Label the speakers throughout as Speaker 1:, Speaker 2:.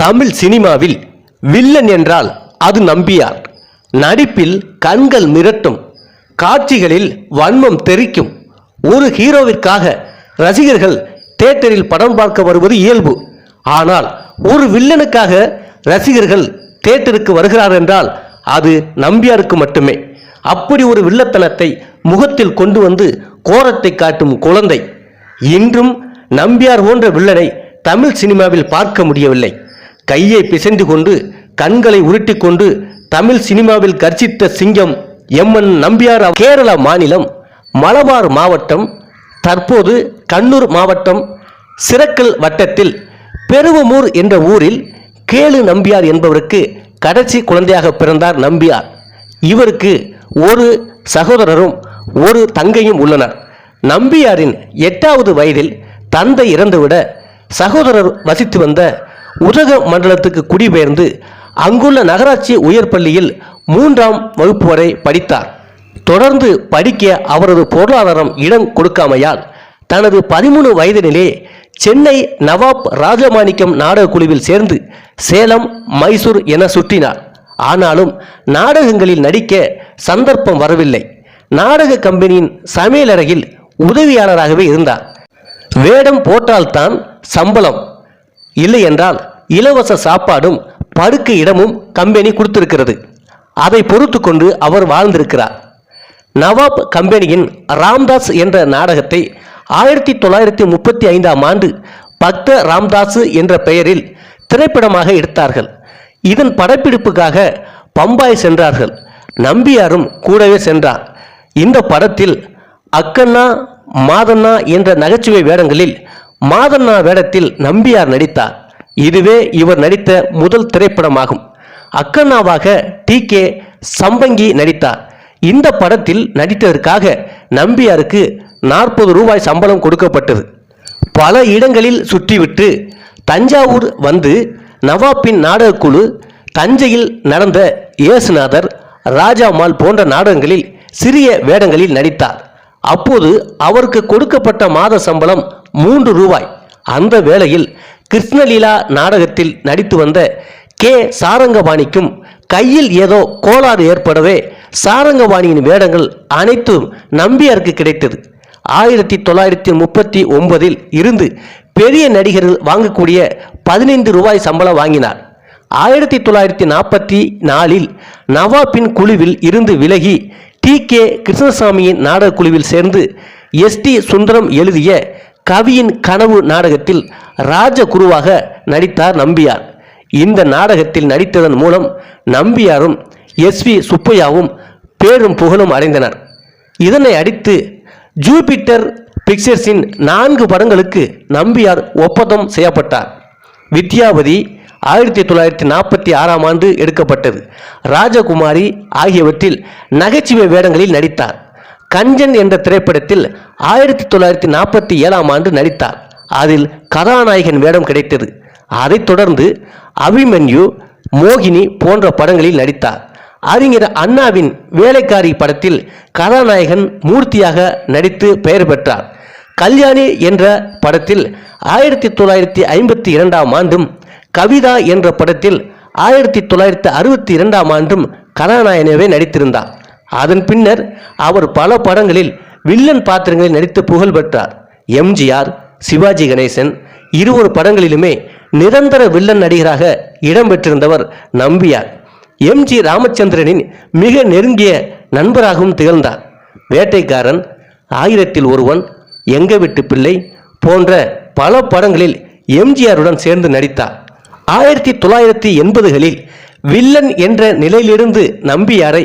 Speaker 1: தமிழ் சினிமாவில் வில்லன் என்றால் அது நம்பியார். நடிப்பில் கண்கள் மிரட்டும். காட்சிகளில் வன்மம் தெறிக்கும். ஒரு ஹீரோவிற்காக ரசிகர்கள் தேட்டரில் படம் பார்க்க வருவது இயல்பு. ஆனால் ஒரு வில்லனுக்காக ரசிகர்கள் தேட்டருக்கு வருகிறார் என்றால் அது நம்பியாருக்கு மட்டுமே. அப்படி ஒரு வில்லத்தனத்தை முகத்தில் கொண்டு வந்து கோரத்தை காட்டும் குழந்தை. இன்றும் நம்பியார் போன்ற வில்லனை தமிழ் சினிமாவில் பார்க்க முடியவில்லை. கையை பிசைந்து கொண்டு கண்களை உருட்டிக்கொண்டு தமிழ் சினிமாவில் கர்ஜித்த சிங்கம் எம்என் நம்பியார் கேரள மாநிலம் மலபார் மாவட்டம் தற்போது கண்ணூர் மாவட்டம் சிறக்கல் வட்டத்தில் பெருவமூர் என்ற ஊரில் கேளு நம்பியார் என்பவருக்கு கடைசி குழந்தையாக பிறந்தார் நம்பியார். இவருக்கு ஒரு சகோதரரும் ஒரு தங்கையும் உள்ளனர். நம்பியாரின் எட்டாவது வயதில் தந்தை இறந்துவிட சகோதரர் வசித்து வந்த உதக மண்டலத்துக்கு குடிபெயர்ந்து அங்குள்ள நகராட்சி உயர் பள்ளியில் மூன்றாம் வகுப்பு வரை படித்தார். தொடர்ந்து படிக்க அவரது பொருளாதாரம் இடம் கொடுக்காமையால் தனது பதிமூணு வயதினிலே சென்னை நவாப் ராஜமாணிக்கம் நாடகக் குழுவில் சேர்ந்து சேலம் மைசூர் என சுற்றினார். ஆனாலும் நாடகங்களில் நடிக்க சந்தர்ப்பம் வரவில்லை. நாடக கம்பெனியின் சமையலறையில் உதவியாளராகவே இருந்தார். வேடம் போட்டால்தான் சம்பளம். இல்லை என்றால் இலவச சாப்பாடும் படுக்க இடமும் கம்பெனி கொடுத்திருக்கிறது. அதை பொறுத்து கொண்டு அவர் வாழ்ந்திருக்கிறார். நவாப் கம்பெனியின் ராம்தாஸ் என்ற நாடகத்தை ஆயிரத்தி தொள்ளாயிரத்தி முப்பத்தி ஐந்தாம் ஆண்டு பக்த ராம்தாஸ் என்ற பெயரில் திரைப்படமாக எடுத்தார்கள். இதன் படப்பிடிப்புக்காக பம்பாய் சென்றார்கள். நம்பியாரும் கூடவே சென்றார். இந்த படத்தில் அக்கண்ணா மாதண்ணா என்ற நகைச்சுவை வேடங்களில் மாதண்ணா வேடத்தில் நம்பியார் நடித்தார். இதுவே இவர் நடித்த முதல் திரைப்படமாகும். அக்கண்ணாவாக டி கே சம்பங்கி நடித்தார். இந்த படத்தில் நடித்ததற்காக நம்பியாருக்கு நாற்பது ரூபாய் சம்பளம் கொடுக்கப்பட்டது. பல இடங்களில் சுற்றிவிட்டு தஞ்சாவூர் வந்து நவாப்பின் நாடகக்குழு தஞ்சையில் நடந்த இயேசுநாதர் ராஜாமால் போன்ற நாடகங்களில் சிறிய வேடங்களில் நடித்தார். அப்போது அவருக்கு கொடுக்கப்பட்ட மாத சம்பளம் மூன்று ரூபாய். அந்த வேளையில் கிருஷ்ணலீலா நாடகத்தில் நடித்து வந்த கே. சாரங்கபாணிக்கும் கையில் ஏதோ கோளாறு ஏற்படவே சாரங்கபாணியின் வேடங்கள் அனைத்தும் நம்பியாருக்கு கிடைத்தது. ஆயிரத்தி தொள்ளாயிரத்தி முப்பத்தி ஒன்பதில் இருந்து பெரிய நடிகர்கள் வாங்கக்கூடிய பதினைந்து ரூபாய் சம்பளம் வாங்கினார். ஆயிரத்தி தொள்ளாயிரத்தி நாற்பத்தி நாலில் நவாப்பின் குழுவில் இருந்து விலகி டி. கே. கிருஷ்ணசாமியின் நாடக குழுவில் சேர்ந்து எஸ். டி. சுந்தரம் எழுதிய கவியின் கனவு நாடகத்தில் ராஜகுருவாக நடித்தார் நம்பியார். இந்த நாடகத்தில் நடித்ததன் மூலம் நம்பியாரும் எஸ் வி சுப்பையாவும் பேரும் புகழும் அடைந்தனர். இதனை அடித்து ஜூபிட்டர் பிக்சர்ஸின் நான்கு படங்களுக்கு நம்பியார் ஒப்பந்தம் செய்யப்பட்டார். வித்யாபதி ஆயிரத்தி தொள்ளாயிரத்தி நாற்பத்தி ஆறாம் ஆண்டு எடுக்கப்பட்டது. ராஜகுமாரி ஆகியவற்றில் நகைச்சுவை வேடங்களில் நடித்தார். கஞ்சன் என்ற திரைப்படத்தில் ஆயிரத்தி தொள்ளாயிரத்தி நாற்பத்தி ஏழாம் ஆண்டு நடித்தார். அதில் கதாநாயகன் வேடம் கிடைத்தது. அதைத் தொடர்ந்து அபிமன்யு மோகினி போன்ற படங்களில் நடித்தார். அறிஞர் அண்ணாவின் வேலைக்காரி படத்தில் கதாநாயகன் மூர்த்தியாக நடித்து பெயர் பெற்றார். கல்யாணி என்ற படத்தில் ஆயிரத்தி தொள்ளாயிரத்தி ஐம்பத்தி இரண்டாம் ஆண்டும் கவிதா என்ற படத்தில் ஆயிரத்தி தொள்ளாயிரத்தி அறுபத்தி இரண்டாம் ஆண்டும் கதாநாயகனவே நடித்திருந்தார். அதன் பின்னர் அவர் பல படங்களில் வில்லன் பாத்திரங்களில் நடித்து புகழ் பெற்றார். எம்ஜிஆர் சிவாஜி கணேசன் இருவரு படங்களிலுமே நிரந்தர வில்லன் நடிகராக இடம்பெற்றிருந்தவர் நம்பியார். எம்ஜி ராமச்சந்திரனின் மிக நெருங்கிய நண்பராகவும் திகழ்ந்தார். வேட்டைக்காரன் ஆயிரத்தில் ஒருவன் எங்க வீட்டு பிள்ளை போன்ற பல படங்களில் எம்ஜிஆருடன் சேர்ந்து நடித்தார். ஆயிரத்தி தொள்ளாயிரத்தி எண்பதுகளில் வில்லன் என்ற நிலையிலிருந்து நம்பியாரை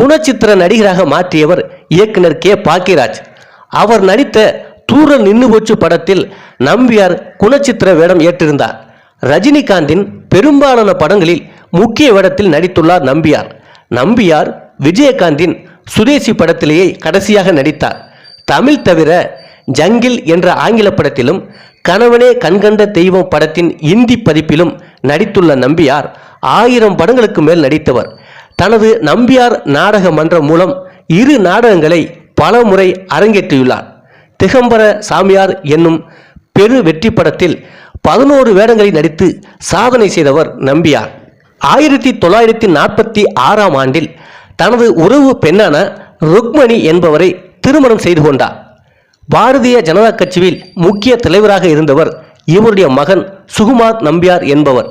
Speaker 1: குணச்சித்திர நடிகராக மாற்றியவர் இயக்குனர் கே. பாக்கியராஜ். அவர் நடித்த தூரல் நின்று போச்சு படத்தில் நம்பியார் குணச்சித்திர வேடம் ஏற்றிருந்தார். ரஜினிகாந்தின் பெரும்பாலான படங்களில் முக்கிய வேடத்தில் நடித்துள்ளார் நம்பியார். நம்பியார் விஜயகாந்தின் சுதேசி படத்திலேயே கடைசியாக நடித்தார். தமிழ் தவிர ஜங்கில் என்ற ஆங்கில படத்திலும் கணவனே கண்கண்ட தெய்வம் படத்தின் இந்தி பதிப்பிலும் நடித்துள்ள நம்பியார் ஆயிரம் படங்களுக்கு மேல் நடித்தவர். தனது நம்பியார் நாடக மன்றம் மூலம் இரு நாடகங்களை பல முறை அரங்கேற்றியுள்ளார். திகம்பர சாமியார் என்னும் பெரு வெற்றி படத்தில் பதினோரு வேடங்களில் நடித்து சாதனை செய்தவர் நம்பியார். ஆயிரத்தி தொள்ளாயிரத்தி நாற்பத்தி ஆறாம் ஆண்டில் தனது உறவு பெண்ணான ருக்மணி என்பவரை திருமணம் செய்து கொண்டார். பாரதிய ஜனதா கட்சியில் முக்கிய தலைவராக இருந்தவர் இவருடைய மகன் சுகுமார் நம்பியார் என்பவர்.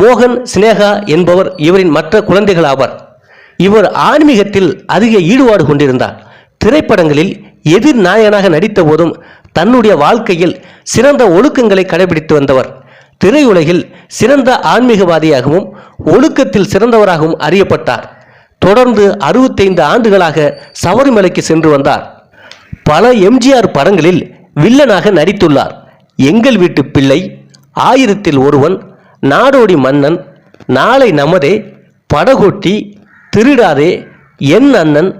Speaker 1: மோகன் சினேகா என்பவர் இவரின் மற்ற குழந்தைகள் ஆவார் இவர் ஆன்மீகத்தில் அதிக ஈடுபாடு கொண்டிருந்தார். திரைப்படங்களில் எதிர் நாயகனாக நடித்த போதும் தன்னுடைய வாழ்க்கையில் சிறந்த ஒழுக்கங்களை கடைபிடித்து வந்தவர். திரையுலகில் சிறந்த ஆன்மீகவாதியாகவும் ஒழுக்கத்தில் சிறந்தவராகவும் அறியப்பட்டார். தொடர்ந்து அறுபத்தைந்து ஆண்டுகளாக சபரிமலைக்கு சென்று வந்தார். பல எம்ஜிஆர் படங்களில் வில்லனாக நடித்துள்ளார். எங்கள் வீட்டு பிள்ளை ஆயிரத்தில் ஒருவன் நாடோடி மன்னன் நாளை நமதே படகோட்டி திருடாதே என் அண்ணன்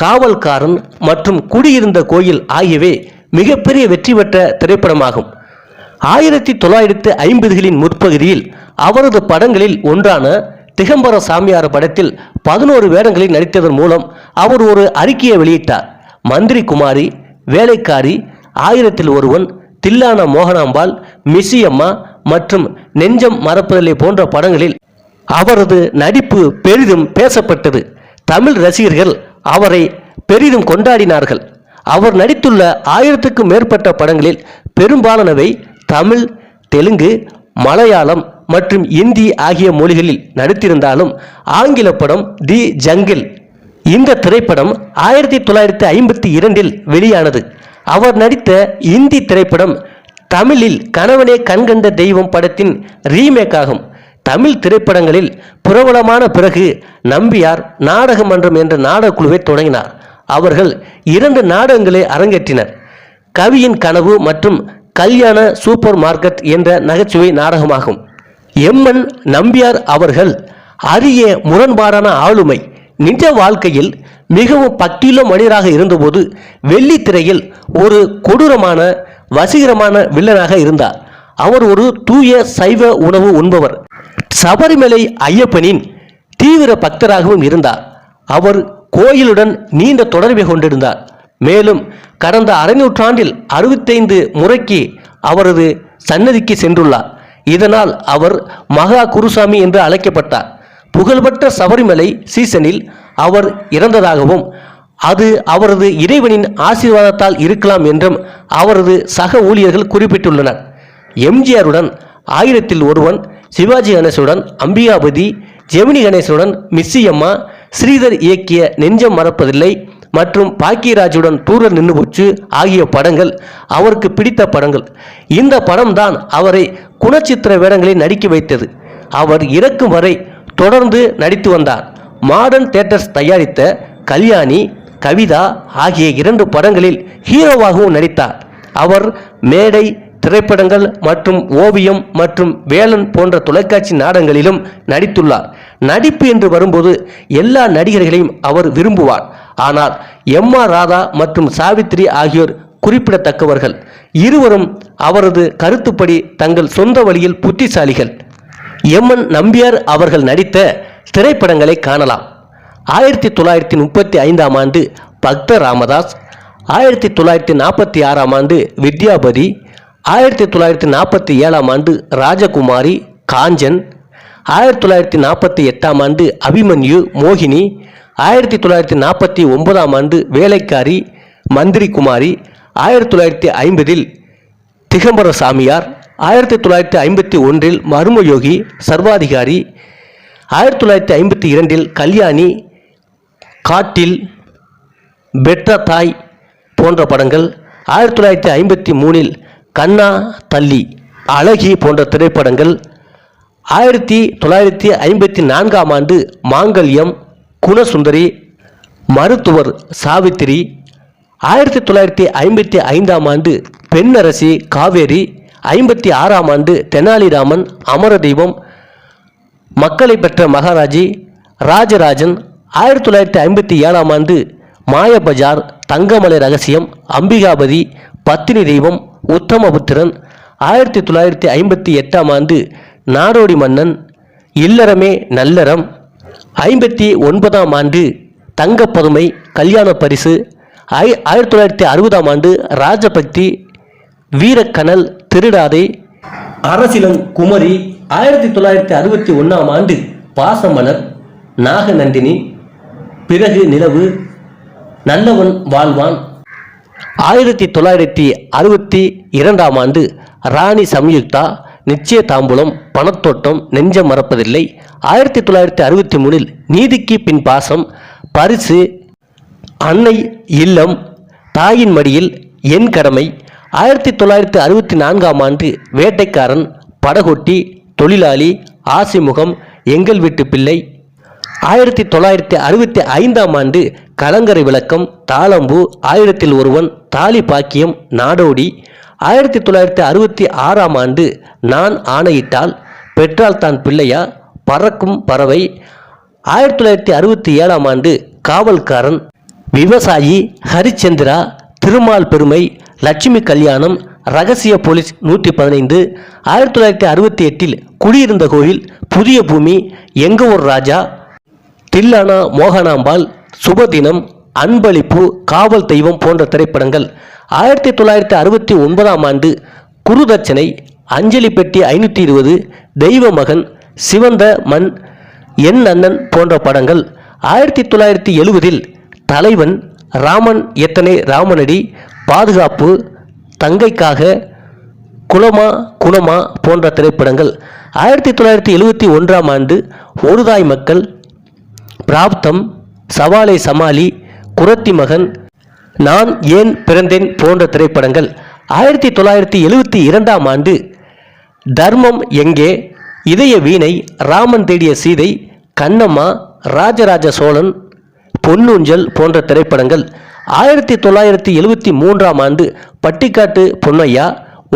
Speaker 1: காவல்காரன் மற்றும் குடியிருந்த கோயில் ஆகியவை மிகப்பெரிய வெற்றி பெற்ற திரைப்படமாகும். ஆயிரத்தி தொள்ளாயிரத்து ஐம்பதுகளின் முற்பகுதியில் அவரது படங்களில் ஒன்றான திகம்பர சாமியார் படத்தில் பதினோரு வேடங்களில் நடித்ததன் மூலம் அவர் ஒரு அறிக்கையை வெளியிட்டார். மந்திரி குமாரி வேலைக்காரி ஆயிரத்தில் ஒருவன் தில்லான மோகனாம்பாள் மிஸ்ஸியம்மா மற்றும் நெஞ்சம் மறப்பதில்லை போன்ற படங்களில் அவரது நடிப்பு பெரிதும் பேசப்பட்டது. தமிழ் ரசிகர்கள் அவரை பெரிதும் கொண்டாடினார்கள். அவர் நடித்துள்ள ஆயிரத்துக்கும் மேற்பட்ட படங்களில் பெரும்பாலானவை தமிழ் தெலுங்கு மலையாளம் மற்றும் இந்தி ஆகிய மொழிகளில் நடித்திருந்தாலும் ஆங்கில படம் தி ஜங்கில் இந்த திரைப்படம் ஆயிரத்தி தொள்ளாயிரத்தி ஐம்பத்தி இரண்டில் வெளியானது. அவர் நடித்த இந்தி திரைப்படம் தமிழில் கணவனே கண்கண்ட தெய்வம் படத்தின் ரீமேக் ஆகும் தமிழ் திரைப்படங்களில் பிரபலமான பிறகு நம்பியார் நாடகமன்றம் என்ற நாடகக்குழுவை தொடங்கினார். அவர்கள் இரண்டு நாடகங்களை அரங்கேற்றினர். கவியின் கனவு மற்றும் கல்யாண சூப்பர் மார்க்கெட் என்ற நகைச்சுவை நாடகமாகும். எம்என் நம்பியார் அவர்கள் அரிய முரண்பாடான ஆளுமை நிஜ வாழ்க்கையில் மிகவும் பக்தியுள்ள மனிதராக இருந்தபோது வெள்ளித்திரையில் ஒரு கொடூரமான வசீகரமான வில்லனாக இருந்தார். அவர் ஒரு தூய சைவ உணவு உண்பவர். சபரிமலை ஐயப்பனின் தீவிர பக்தராகவும் இருந்தார். அவர் கோயிலுடன் நீண்ட தொடர்பை கொண்டிருந்தார். மேலும் கடந்த அரை நூற்றாண்டில் அறுபத்தைந்து முறைக்கு அவரது சன்னதிக்கு சென்றுள்ளார். இதனால் அவர் மகா குருசாமி என்று அழைக்கப்பட்டார். புகழ்பெற்ற சபரிமலை சீசனில் அவர் இறந்ததாகவும் அது அவரது இறைவனின் ஆசீர்வாதத்தால் இருக்கலாம் என்றும் அவரது சக ஊழியர்கள் குறிப்பிட்டுள்ளனர். எம்ஜிஆருடன் ஆயிரத்தில் ஒருவன் சிவாஜி கணேசனுடன் அம்பிகாபதி ஜெமினி கணேசனுடன் மிஸ்ஸியம்மா ஸ்ரீதர் இயக்கிய நெஞ்சம் மறப்பதில்லை மற்றும் பாக்கியராஜுடன் தூரல் நின்று போச்சு ஆகிய படங்கள் அவருக்கு பிடித்த படங்கள். இந்த படம்தான் அவரை குணச்சித்திர வேடங்களில் நடிக்க வைத்தது. அவர் இறக்கும் வரை தொடர்ந்து நடித்து வந்தார். மாடர்ன் தேட்டர்ஸ் தயாரித்த கல்யாணி கவிதா ஆகிய இரண்டு படங்களில் ஹீரோவாகவும் நடித்தார். அவர் மேடை திரைப்படங்கள் மற்றும் ஓவியம் மற்றும் வேலன் போன்ற தொலைக்காட்சி நாடங்களிலும் நடித்துள்ளார். நடிப்பு என்று வரும்போது எல்லா நடிகர்களையும் அவர் விரும்புவார். ஆனால் எம் ஆர் ராதா மற்றும் சாவித்ரி ஆகியோர் குறிப்பிடத்தக்கவர்கள். இருவரும் அவரது கருத்துப்படி தங்கள் சொந்த வழியில் புத்திசாலிகள். எம்என் நம்பியார் அவர்கள் நடித்த திரைப்படங்களை காணலாம். ஆயிரத்தி தொள்ளாயிரத்தி முப்பத்தி ஐந்தாம் ஆண்டு பக்த ராமதாஸ் ஆயிரத்தி தொள்ளாயிரத்தி நாற்பத்தி ஆறாம் ஆண்டு வித்யாபதி ஆயிரத்தி தொள்ளாயிரத்தி நாற்பத்தி ஏழாம் ஆண்டு ராஜகுமாரி காஞ்சன் ஆயிரத்தி தொள்ளாயிரத்தி நாற்பத்தி எட்டாம் ஆண்டு அபிமன்யு மோகினி ஆயிரத்தி தொள்ளாயிரத்தி நாற்பத்தி ஒன்பதாம் ஆண்டு வேலைக்காரி மந்திரி குமாரி ஆயிரத்தி தொள்ளாயிரத்தி ஐம்பதில் திகம்பர சாமியார் ஆயிரத்தி தொள்ளாயிரத்தி ஐம்பத்தி ஒன்றில் மர்மயோகி சர்வாதிகாரி ஆயிரத்தி தொள்ளாயிரத்தி ஐம்பத்தி இரண்டில் கல்யாணி காட்டில் பெற்ற தாய் போன்ற படங்கள் ஆயிரத்தி தொள்ளாயிரத்தி ஐம்பத்தி மூணில் கண்ணா தள்ளி அழகி போன்ற திரைப்படங்கள் ஆயிரத்தி தொள்ளாயிரத்தி ஐம்பத்தி நான்காம் ஆண்டு மாங்கல்யம் குணசுந்தரி மருத்துவர் சாவித்திரி ஆயிரத்தி தொள்ளாயிரத்தி ஐம்பத்தி ஐந்தாம் ஆண்டு பெண்ணரசி காவேரி ஐம்பத்தி ஆறாம் ஆண்டு தெனாலிராமன் அமரதீபம் மக்களை பெற்ற மகாராஜி ராஜராஜன் ஆயிரத்தி தொள்ளாயிரத்தி ஐம்பத்தி ஏழாம் ஆண்டு மாயபஜார் தங்கமலை ரகசியம் அம்பிகாபதி பத்தினி தெய்வம் உத்தமபுத்திரன். ஆயிரத்தி தொள்ளாயிரத்தி ஐம்பத்தி எட்டாம் ஆண்டு நாடோடி மன்னன் இல்லறமே நல்லறம். ஐம்பத்தி ஒன்பதாம் ஆண்டு தங்கப்பதுமை கல்யாண பரிசு. ஆய் ஆயிரத்தி தொள்ளாயிரத்தி அறுபதாம் ஆண்டு ராஜபக்தி வீரக்கனல் திருடாதை. அரசிலம் குமரி ஆயிரத்தி தொள்ளாயிரத்தி அறுபத்தி ஒன்றாம் ஆண்டு பாசமலர் நாகநந்தினி. பிறகு நிலவு நல்லவன் வாழ்வான். ஆயிரத்தி தொள்ளாயிரத்தி அறுபத்தி இரண்டாம் ஆண்டு ராணி சம்யுக்தா நிச்சய தாம்பூலம் பணத்தோட்டம் நெஞ்சம் மறப்பதில்லை. ஆயிரத்தி தொள்ளாயிரத்தி அறுபத்தி மூணில் நீதிக்கு பின் பாசம் பரிசு அன்னை இல்லம் தாயின் மடியில் என் கடமை. ஆயிரத்தி தொள்ளாயிரத்தி அறுபத்தி நான்காம் ஆண்டு வேட்டைக்காரன் படகொட்டி தொழிலாளி ஆசிமுகம் எங்கள் வீட்டு பிள்ளை ஆயிரத்தி தொள்ளாயிரத்தி அறுபத்தி ஐந்தாம் ஆண்டு கலங்கரை விளக்கம் தாளம்பூ ஆயிரத்தில் ஒருவன் தாலி பாக்கியம் நாடோடி. ஆயிரத்தி தொள்ளாயிரத்தி அறுபத்தி ஆறாம் ஆண்டு நான் ஆணையிட்டால் பெற்றால் தான் பிள்ளையா? பறக்கும் பறவை. ஆயிரத்தி தொள்ளாயிரத்தி அறுபத்தி ஏழாம் ஆண்டு காவல்காரன் விவசாயி ஹரிச்சந்திரா திருமால் பெருமை லட்சுமி கல்யாணம் ரகசிய போலீஸ் நூற்றி பதினைந்து. ஆயிரத்தி தொள்ளாயிரத்தி அறுபத்தி எட்டில் குடியிருந்த கோயில் புதிய பூமி எங்க ஊர் ராஜா. தில்லானா மோகனாம்பாள் சுபதினம் அன்பளிப்பு காவல் தெய்வம் போன்ற திரைப்படங்கள். ஆயிரத்தி தொள்ளாயிரத்தி அறுபத்தி ஒன்பதாம் ஆண்டு குருதட்சணை அஞ்சலி பெட்டி ஐநூற்றி இருபது தெய்வ மகன் சிவந்த மண் என் அண்ணன் போன்ற படங்கள். ஆயிரத்தி தொள்ளாயிரத்தி எழுபதில் தலைவன் ராமன் எத்தனை ராமனடி பாதுகாப்பு தங்கைக்காக குலமா குணமா போன்ற திரைப்படங்கள். ஆயிரத்தி தொள்ளாயிரத்தி எழுபத்தி ஒன்றாம் ஆண்டு ஒருதாய் மக்கள் பிராப்தம் சவாலை சமாளி குரத்தி மகன் நான் ஏன் பிறந்தேன் போன்ற திரைப்படங்கள். ஆயிரத்தி தொள்ளாயிரத்தி எழுபத்தி இரண்டாம் ஆண்டு தர்மம் எங்கே? இதய வீணை ராமன் தேடிய சீதை கண்ணம்மா ராஜராஜ சோழன் பொன்னூஞ்சல் போன்ற திரைப்படங்கள். ஆயிரத்தி தொள்ளாயிரத்தி எழுபத்தி மூன்றாம் ஆண்டு பட்டிக்காட்டு பொன்னையா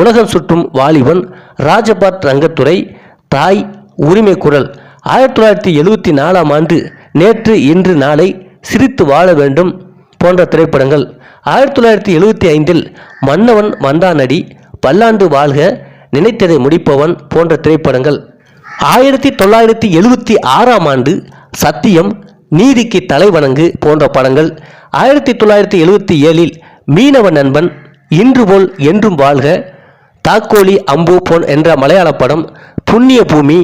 Speaker 1: உலகம் சுற்றும் வாலிபன் ராஜபாட் ரங்கத்துறை தாய் உரிமை குரல் ஆயிரத்தி தொள்ளாயிரத்தி எழுபத்தி நாலாம் ஆண்டு நேற்று இன்று நாளை சிரித்து வாழ வேண்டும் போன்ற திரைப்படங்கள். ஆயிரத்தி தொள்ளாயிரத்தி எழுபத்தி ஐந்தில் மன்னவன் வந்தானடி பல்லாண்டு வாழ்க நினைத்ததை முடிப்பவன் போன்ற திரைப்படங்கள். ஆயிரத்தி தொள்ளாயிரத்தி எழுபத்தி ஆறாம் ஆண்டு சத்தியம் நீதிக்கு தலைவணங்கு போன்ற படங்கள். ஆயிரத்தி தொள்ளாயிரத்தி எழுபத்தி ஏழில் மீனவ நண்பன் இன்று போல் என்றும் வாழ்க தாக்கோலி அம்பு போன் என்ற மலையாள படம் புண்ணிய பூமி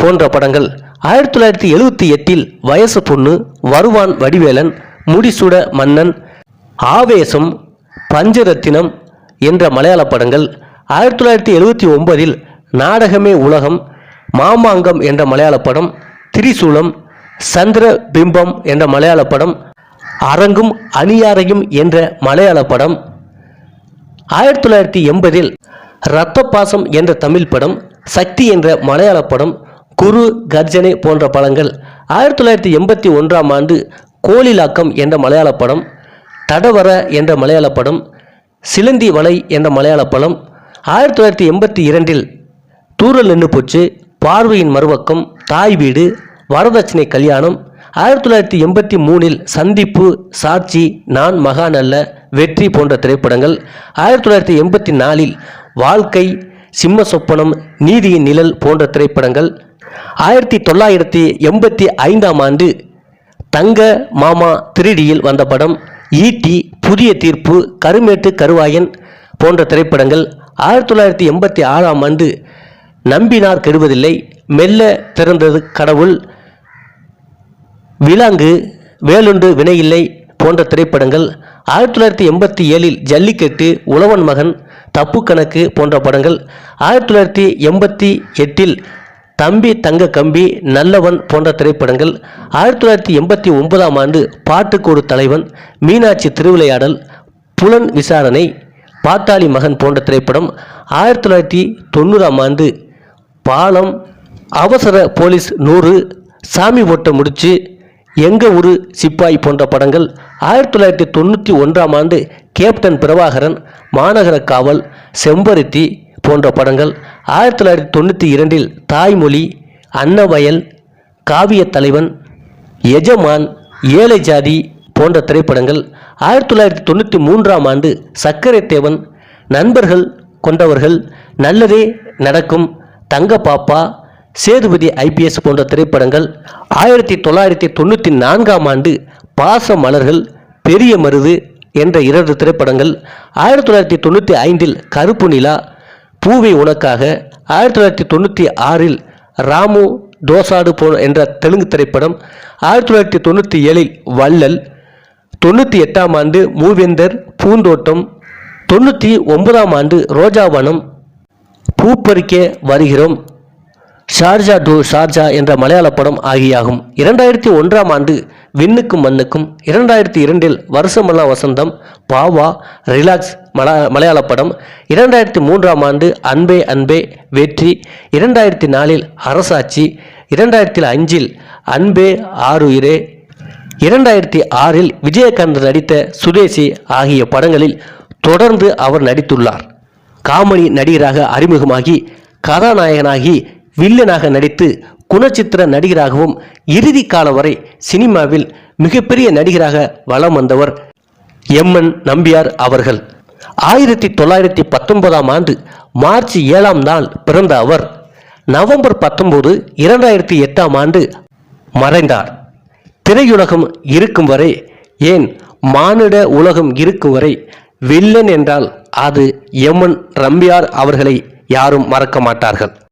Speaker 1: போன்ற படங்கள். ஆயிரத்தி தொள்ளாயிரத்தி எழுபத்தி எட்டில் வயசு பொண்ணு வருவான் வடிவேலன் முடிசூட மன்னன் ஆவேசம் பஞ்சரத்தினம் என்ற மலையாள படங்கள். ஆயிரத்தி தொள்ளாயிரத்தி எழுபத்தி ஒன்பதில் நாடகமே உலகம் மாமாங்கம் என்ற மலையாள படம் திரிசூலம் சந்திர பிம்பம் என்ற மலையாள படம் அரங்கும் அணியாரையும் என்ற மலையாள படம். ஆயிரத்தி தொள்ளாயிரத்தி எண்பதில் ரத்த பாசம் என்ற தமிழ் படம் சக்தி என்ற மலையாள படம் குரு கர்ஜனை போன்ற படங்கள் ஆயிரத்தி தொள்ளாயிரத்தி எண்பத்தி ஒன்றாம் ஆண்டு கோலிலாக்கம் என்ற மலையாள படம் தடவர என்ற மலையாள படம் சிலந்தி வலை என்ற மலையாள படம் ஆயிரத்தி தொள்ளாயிரத்தி எண்பத்தி இரண்டில் தூரல் நின்று போச்சு பார்வையின் மறுபக்கம் தாய் வீடு வரதட்சணை கல்யாணம் ஆயிரத்தி தொள்ளாயிரத்தி எண்பத்தி மூணில் சந்திப்பு சாட்சி நான் மகான் அல்ல வெற்றி போன்ற திரைப்படங்கள் ஆயிரத்தி தொள்ளாயிரத்தி எண்பத்தி நாலில் வாழ்க்கை சிம்ம சொப்பனம் நீதியின் நிழல் போன்ற திரைப்படங்கள் ஆயிரத்தி தொள்ளாயிரத்தி எண்பத்தி ஐந்தாம் ஆண்டு தங்க மாமா திருடியில் வந்த படம் ஈட்டி புதிய தீர்ப்பு கருமேட்டு கருவாயன் போன்ற திரைப்படங்கள் ஆயிரத்தி தொள்ளாயிரத்தி எண்பத்தி ஆறாம் ஆண்டு நம்பினார் கெடுவதில்லை. மெல்ல திறந்தது கடவுள். விலாங்கு வேலுண்டு வினையில்லை போன்ற திரைப்படங்கள் ஆயிரத்தி தொள்ளாயிரத்தி எண்பத்தி ஏழில் ஜல்லிக்கட்டு உழவன் மகன் தப்பு கணக்கு போன்ற படங்கள் ஆயிரத்தி தொள்ளாயிரத்தி எண்பத்தி எட்டில் தம்பி தங்க கம்பி நல்லவன் போன்ற திரைப்படங்கள். ஆயிரத்தி தொள்ளாயிரத்தி எண்பத்தி ஒன்பதாம் ஆண்டு பாட்டுக்கோடு தலைவன் மீனாட்சி திருவிளையாடல் புலன் விசாரணை பாத்தாளி மகன் போன்ற திரைப்படம். ஆயிரத்தி தொள்ளாயிரத்தி தொண்ணூறாம் ஆண்டு பாலம் அவசர போலீஸ் நூறு சாமி ஓட்ட முடிச்சு எங்க ஊரு சிப்பாய் போன்ற படங்கள். ஆயிரத்தி தொள்ளாயிரத்தி தொண்ணூற்றி ஒன்றாம் ஆண்டு கேப்டன் பிரபாகரன் மாநகர காவல் செம்பருத்தி போன்ற படங்கள் ஆயிரத்தி தொள்ளாயிரத்தி தொண்ணூற்றி இரண்டில் தாய்மொழி அன்னவயல் காவிய தலைவன் எஜமான் ஏழை ஜாதி போன்ற திரைப்படங்கள் ஆயிரத்தி தொள்ளாயிரத்தி தொண்ணூற்றி மூன்றாம் ஆண்டு சக்கரை தேவன் நண்பர்கள் கொண்டவர்கள் நல்லதே நடக்கும் தங்க பாப்பா சேதுபதி ஐபிஎஸ் போன்ற திரைப்படங்கள் ஆயிரத்தி தொள்ளாயிரத்தி தொண்ணூற்றி நான்காம் ஆண்டு பாச மலர்கள் பெரிய மருது என்ற இரண்டு திரைப்படங்கள் ஆயிரத்தி தொள்ளாயிரத்தி தொண்ணூற்றி ஐந்தில் கருப்பு நிலா பூவை உனக்காக ஆயிரத்தி தொள்ளாயிரத்தி தொண்ணூற்றி ஆறில் ராமு தோசாடு போ என்ற தெலுங்கு திரைப்படம் ஆயிரத்தி தொள்ளாயிரத்தி தொண்ணூற்றி ஏழில் வள்ளல் தொண்ணூற்றி எட்டாம் ஆண்டு மூவேந்தர் பூந்தோட்டம் தொண்ணூற்றி ஒன்பதாம் ஆண்டு ரோஜாவனம் பூப்பறிக்க வருகிறோம். ஷார்ஜா டூ ஷார்ஜா என்ற மலையாள படம் ஆகியாகும். இரண்டாயிரத்தி ஒன்றாம் ஆண்டு விண்ணுக்கும் மண்ணுக்கும் இரண்டாயிரத்தி இரண்டில் வருஷமெல்லாம் வசந்தம் பாவா ரிலாக்ஸ் மலா மலையாள படம் இரண்டாயிரத்தி மூன்றாம் ஆண்டு அன்பே அன்பே வெற்றி இரண்டாயிரத்தி நாலில் அரசாட்சி இரண்டாயிரத்தி அஞ்சில் அன்பே ஆறுயிரே இரண்டாயிரத்தி ஆறில் விஜயகாந்த் நடித்த சுதேசி ஆகிய படங்களில் தொடர்ந்து அவர் நடித்துள்ளார். காமெடி நடிகராக அறிமுகமாகி கதாநாயகனாகி வில்லனாக நடித்து குணச்சித்திர நடிகராகவும் இறுதி காலம் வரை சினிமாவில் மிகப்பெரிய நடிகராக வலம் வந்தவர் எம்என் நம்பியார் அவர்கள். ஆயிரத்தி தொள்ளாயிரத்தி பத்தொன்பதாம் ஆண்டு மார்ச் ஏழாம் நாள் பிறந்த அவர் நவம்பர் பத்தொன்பது இரண்டாயிரத்தி எட்டாம் ஆண்டு மறைந்தார். திரையுலகம் இருக்கும் வரை ஏன் மானிட உலகம் இருக்கும் வரை வில்லன் என்றால் அது எம்என் ரம்பியார் அவர்களை யாரும் மறக்க மாட்டார்கள்.